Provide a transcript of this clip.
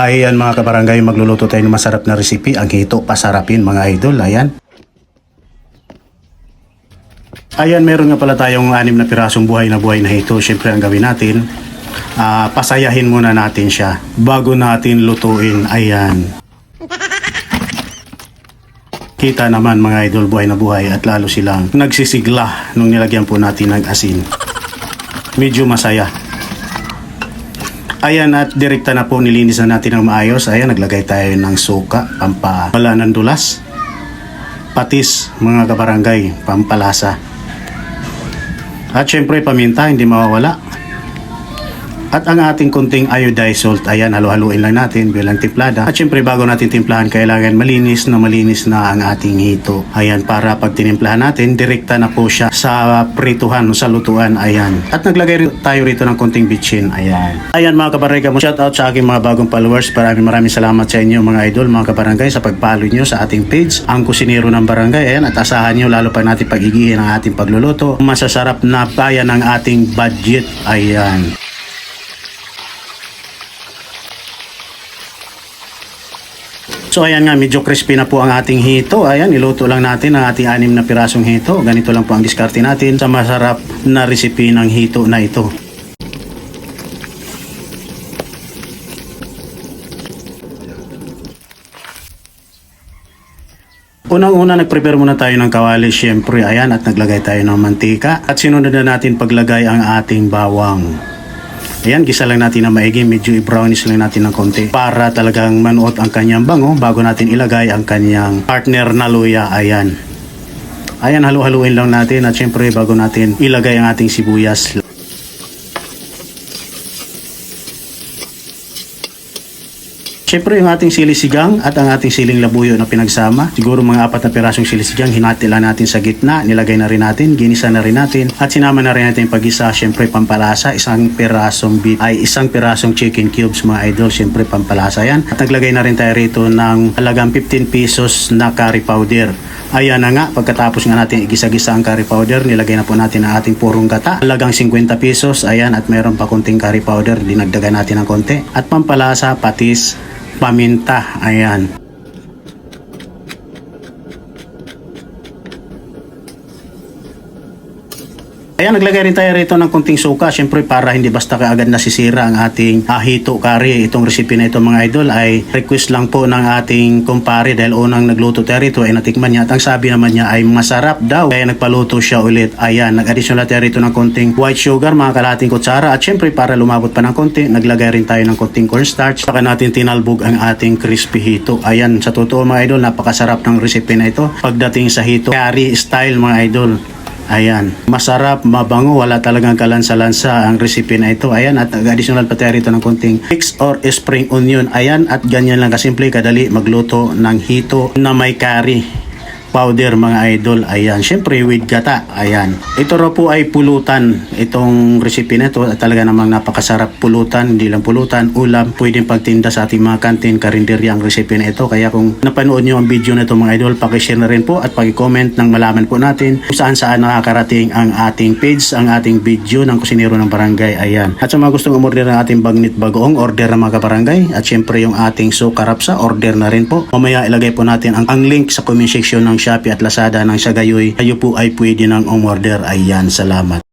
Ayan mga kabarangay, magluluto tayo ng masarap na recipe. Ang hito, pasarapin mga idol. Ayan. Ayan, meron nga pala tayong anim na pirasong buhay na buhay na hito. Siyempre, ang gawin natin, ah, pasayahin muna natin siya bago natin lutuin. Ayan. Kita naman mga idol, buhay na buhay at lalo silang nagsisigla nung nilagyan po natin ng asin. Medyo masaya. Ayan at direkta na po nilinis na natin ng maayos. Ayan, naglagay tayo ng suka, pampawala ng dulas. Patis, mga kabarangay, pampalasa. At syempre paminta, hindi mawawala. At ang ating kunting iodized salt, ayan, halo-haluin lang natin bilang timplada. At syempre bago natin timplahan, kailangan malinis na malinis na ang ating hito. Ayan, para pag tinimplahan natin, direkta na po siya sa prituhan, sa lutuan, ayan. At naglagay tayo rito ng kunting bitchin, ayan. Ayan mga kabarangay, shout out sa aking mga bagong followers. Maraming maraming salamat sa inyo mga idol, mga kabarangay, sa pagpalo nyo sa ating page, ang kusinero ng barangay. Ayan, at asahan nyo lalo pa natin pagigihin ang ating pagluluto. Masasarap na kaya ng ating budget, ayan. So ayan nga, medyo crispy na po ang ating hito. Ayan, iluto lang natin ang ating anim na pirasong hito. Ganito lang po ang diskarte natin sa masarap na recipe ng hito na ito. Unang-una, nag-prepare muna tayo ng kawali. Siyempre, ayan, at naglagay tayo ng mantika. At sinunod na natin paglagay ang ating bawang. Ayan, gisa lang natin na maigi, medyo i-brownish lang natin ng konti para talagang manuot ang kanyang bango bago natin ilagay ang kanyang partner na luya. Ayan. Ayan, halu-haluin lang natin at syempre bago natin ilagay ang ating sibuyas. Siyempre yung ating silisigang at ang ating siling labuyo na pinagsama. Siguro mga apat na pirasong silisigang hinati lang natin sa gitna. Nilagay na rin natin, ginisa na rin natin. At sinama na rin natin pag-isa. Siyempre pampalasa, isang pirasong beef ay isang pirasong chicken cubes mga idol. Siyempre pampalasa yan. At naglagay na rin tayo rito ng halagang 15 pesos na curry powder. Ayan na nga, pagkatapos nga natin igisa-gisa ang curry powder, nilagay na po natin ang ating purong gata. Halagang 50 pesos, ayan, at meron pa konting curry powder, dinagdagan natin ng konti. At pampalasa, patis, paminta. Ayan. Ayan, naglagay rin tayo rito ng konting suka. Siyempre, para hindi basta kaagad nasisira ang ating ahito curry. Itong recipe na ito mga idol ay request lang po ng ating kumpare dahil unang nagluto tayo rito ay natikman niya. At ang sabi naman niya ay masarap daw. Kaya nagpaluto siya ulit. Ayan, nag-additional tayo rito ng konting white sugar, mga kalating kutsara. At siyempre, para lumabot pa ng konti, naglagay rin tayo ng konting cornstarch. Saka natin tinalbog ang ating crispy hito. Ayan, sa totoo mga idol, napakasarap ng recipe na ito. Pagdating sa hito, curry style mga idol. Ayan, masarap, mabango, wala talagang kalansa-lansa ang recipe na ito. Ayan, at additional pa tayo rito ng konting mix or spring onion. Ayan, at ganyan lang kasimple, kadali magluto ng hito na may curry powder mga idol. Ayan, syempre with gata. Ayan. Ito raw po ay pulutan. Itong recipe na ito talaga namang napakasarap pulutan. Hindi lang pulutan, ulam. Pwedeng pagtinda sa ating mga kantin, karinderya ang recipe na ito. Kaya kung napanood nyo ang video na ito mga idol, pakishare na rin po at pakicomment nang malaman po natin kung saan saan nakakarating ang ating page, ang ating video ng kusinero ng barangay. Ayan. At sa mga gustong umorder ng ating bagnit bagoong, order ng mga kabarangay. At syempre yung ating sukarapsa, order na rin po. Mamaya ilagay po natin ang, ang link sa comment section ng Shopee at Lazada ng Sagayoy. Kayo po ay pwede nang umorder. Ayan, salamat.